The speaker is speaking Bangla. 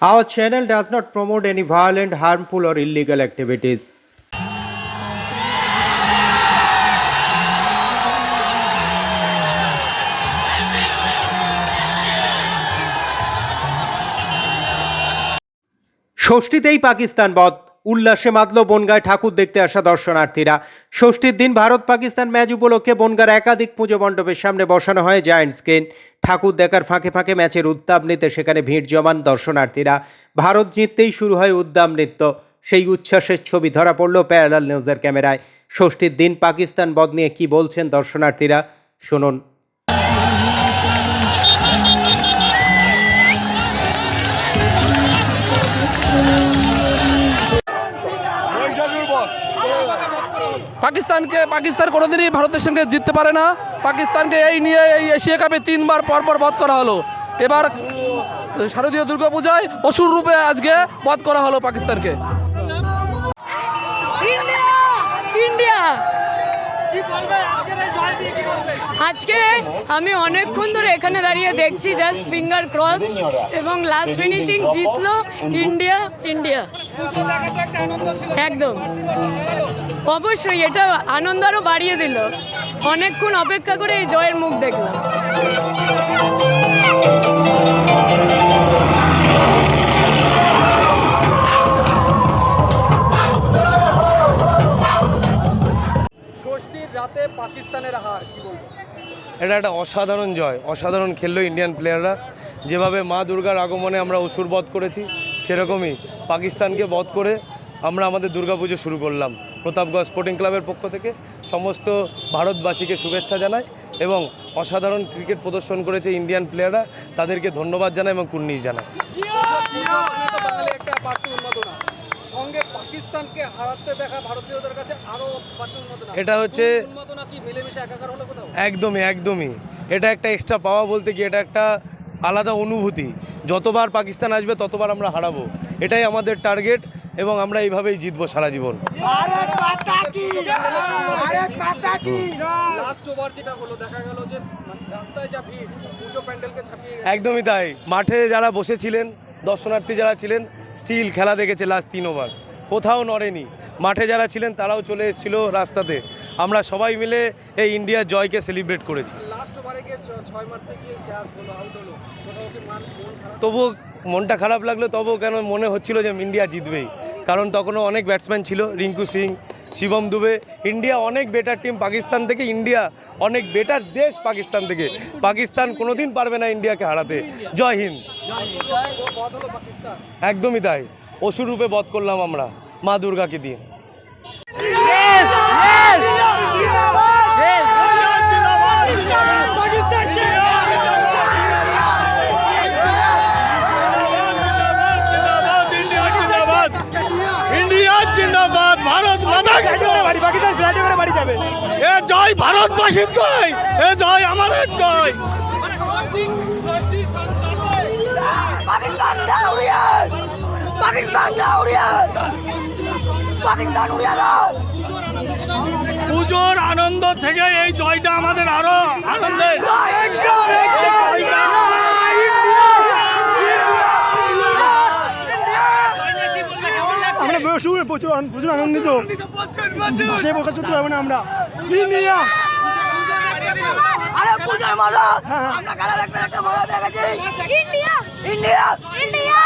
Our channel does not promote any violent, harmful, or illegal activities. ষষ্ঠীতেই Pakistan বধ। উল্লাসে মাতল বনগায় ঠাকুর দেখতে আসা দর্শনার্থীরা। ষষ্ঠীর দিন ভারত পাকিস্তান ম্যাচ উপলক্ষে বনগার একাধিক পুজো মণ্ডপের সামনে বসানো হয় জায়ান্ট স্ক্রিন ঠাকুর দেখার ফাঁকে ফাঁকে ম্যাচের উত্তাপ নিতে সেখানে ভিড় জমান দর্শনার্থীরা। ভারত জিততেই শুরু হয় উদ্দাম নৃত্য। সেই উচ্ছ্বাসের ছবি ধরা পড়ল প্যারালাল নিউজের ক্যামেরায়। ষষ্ঠীর দিন পাকিস্তান বদ নিয়ে কি বলছেন দর্শনার্থীরা? শুনুন। পাকিস্তানকে, পাকিস্তান কোনোদিনই ভারতের সঙ্গে জিততে পারে না। পাকিস্তানকে এই নিয়ে এই এশিয়া কাপে তিনবার পরপর বধ করা হলো। এবার শারদীয় দুর্গাপূজায় অসুর রূপে আজকে বধ করা হলো পাকিস্তানকে। আজকে আমি অনেকক্ষণ ধরে এখানে দাঁড়িয়ে দেখছি জাস্ট ফিঙ্গার ক্রস এবং লাস্ট ফিনিশিং জিতলো ইন্ডিয়া ইন্ডিয়া একদম। অবশ্যই এটা আনন্দ আরও বাড়িয়ে দিল। অনেকক্ষণ অপেক্ষা করে এই জয়ের মুখ দেখলাম। পাকিস্তানের হার কি বলব? এটা একটা অসাধারণ জয় অসাধারণ খেললো ইন্ডিয়ান প্লেয়াররা যেভাবে মা দুর্গার আগমনে আমরা অসুর বধ করেছি সেরকমই পাকিস্তানকে বধ করে আমরা আমাদের দুর্গাপুজো শুরু করলাম। প্রতাপগড় স্পোর্টিং ক্লাবের পক্ষ থেকে সমস্ত ভারতবাসীকে শুভেচ্ছা জানাই এবং অসাধারণ ক্রিকেট প্রদর্শন করেছে ইন্ডিয়ান প্লেয়াররা তাদেরকে ধন্যবাদ জানাই এবং কুর্নিশ জানাই। সঙ্গে পাকিস্তানকে হারাতে দেখা ভারতীয়দের কাছে আরও এটা হচ্ছে উন্মাদনা কি মিলেমিশে একাকার হলো কোথাও? একদমই একদমই। এটা একটা এক্সট্রা পাওয়া বলতে কি এটা একটা আলাদা অনুভূতি। যতবার পাকিস্তান আসবে ততবার আমরা হারাবো। এটাই আমাদের টার্গেট এবং আমরা এইভাবেই জিতবো সারা জীবন। লাস্ট ওভার যেটা হলো দেখা গেল যে রাস্তায় যা ভিড় পুজো প্যান্ডেলকে ছাপিয়ে গেছে। একদমই তাই। মাঠে যারা বসেছিলেন দর্শনার্থী যারা ছিলেন স্টিল খেলা দেখেছে লাস্ট তিন ওভার কোথাও নড়েনি। মাঠে যারা ছিলেন তারাও চলে এসেছিল রাস্তাতে। আমরা সবাই মিলে এই ইন্ডিয়ার জয়কে সেলিব্রেট করেছি। তবুও মনটা খারাপ লাগল তবুও কেন মনে হচ্ছিল যে ইন্ডিয়া জিতবেই। কারণ তখনও অনেক ব্যাটসম্যান ছিল রিঙ্কু সিং শিবম দুবে। ইন্ডিয়া অনেক বেটার টিম পাকিস্তান থেকে ইন্ডিয়া অনেক বেটার দেশ পাকিস্তান থেকে। পাকিস্তান কোনোদিন পারবে না ইন্ডিয়াকে হারাতে। জয় হিন্দ। একদমই তাই। অসুর রূপে বধ করলাম আমরা মা দুর্গাকে দিয়ে। ইন্ডিয়া জিন্দাবাদ ভারত মাতা বাড়ি পাকিস্তান ফ্ল্যাটে করে বাড়ি যাবে। এ জয় ভারতবাসীর জয় এ জয় আমাদের জয়। পাকিস্তান না উড়িয়ে পাকিস্তান না উড়িয়ে পাকিস্তান উড়িয়ে দাও! পুজোর আনন্দ থেকে এই জয়টা আমাদের আরও আনন্দের। আমরা প্রচুর প্রচুর প্রচুর আনন্দিত ভাষায় প্রকাশ করতে পারব না আমরা। ইন্ডিয়া! আরে পূজার মজা? আমরা খেলা দেখতে দেখতে মজা দেখেছি ইন্ডিয়া! ইন্ডিয়া! ইন্ডিয়া!